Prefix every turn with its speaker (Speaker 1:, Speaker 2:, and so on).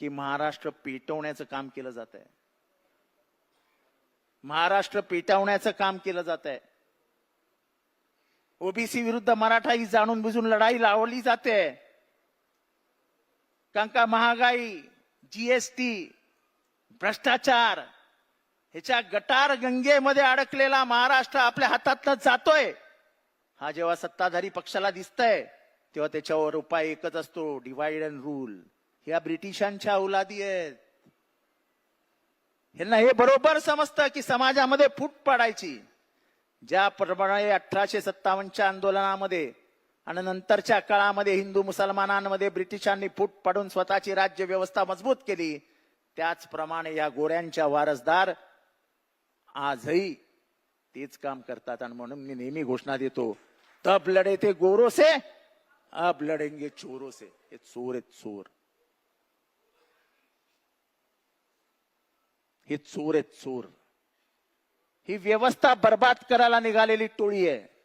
Speaker 1: की महाराष्ट्र पेटवण्याचं काम केलं जात आहे महाराष्ट्र पेटवण्याचं काम केलं जात आहे ओबीसी विरुद्ध मराठा ही जाणून बुजून लढाई लावली जाते. कारण का महागाई जीएसटी भ्रष्टाचार ह्याच्या गटार गंगेमध्ये अडकलेला महाराष्ट्र आपल्या हातातनं जातोय. हा जेव्हा सत्ताधारी पक्षाला दिसतंय तेव्हा त्याच्यावर उपाय एकच असतो डिवाइड अँड रूल ह्या ब्रिटिशांच्या औलादी आहेत. ह्यांना हे बरोबर समजतं की समाजामध्ये फूट पडायची. ज्याप्रमाणे अठराशे सत्तावन्नच्या आंदोलनामध्ये आणि नंतरच्या काळामध्ये हिंदू मुसलमानांमध्ये ब्रिटिशांनी फूट पाडून स्वतःची राज्य व्यवस्था मजबूत केली त्याचप्रमाणे या गोऱ्यांच्या वारसदार आजही तेच काम करतात आणि म्हणून मी नेहमी घोषणा देतो तब लढे ते गोरोसे अब लढेंगे चोरोसे. हे चोर आहेत चोर. हे चोर आहेत चोर. ही व्यवस्था बर्बाद करायला निघालेली टोळी आहे.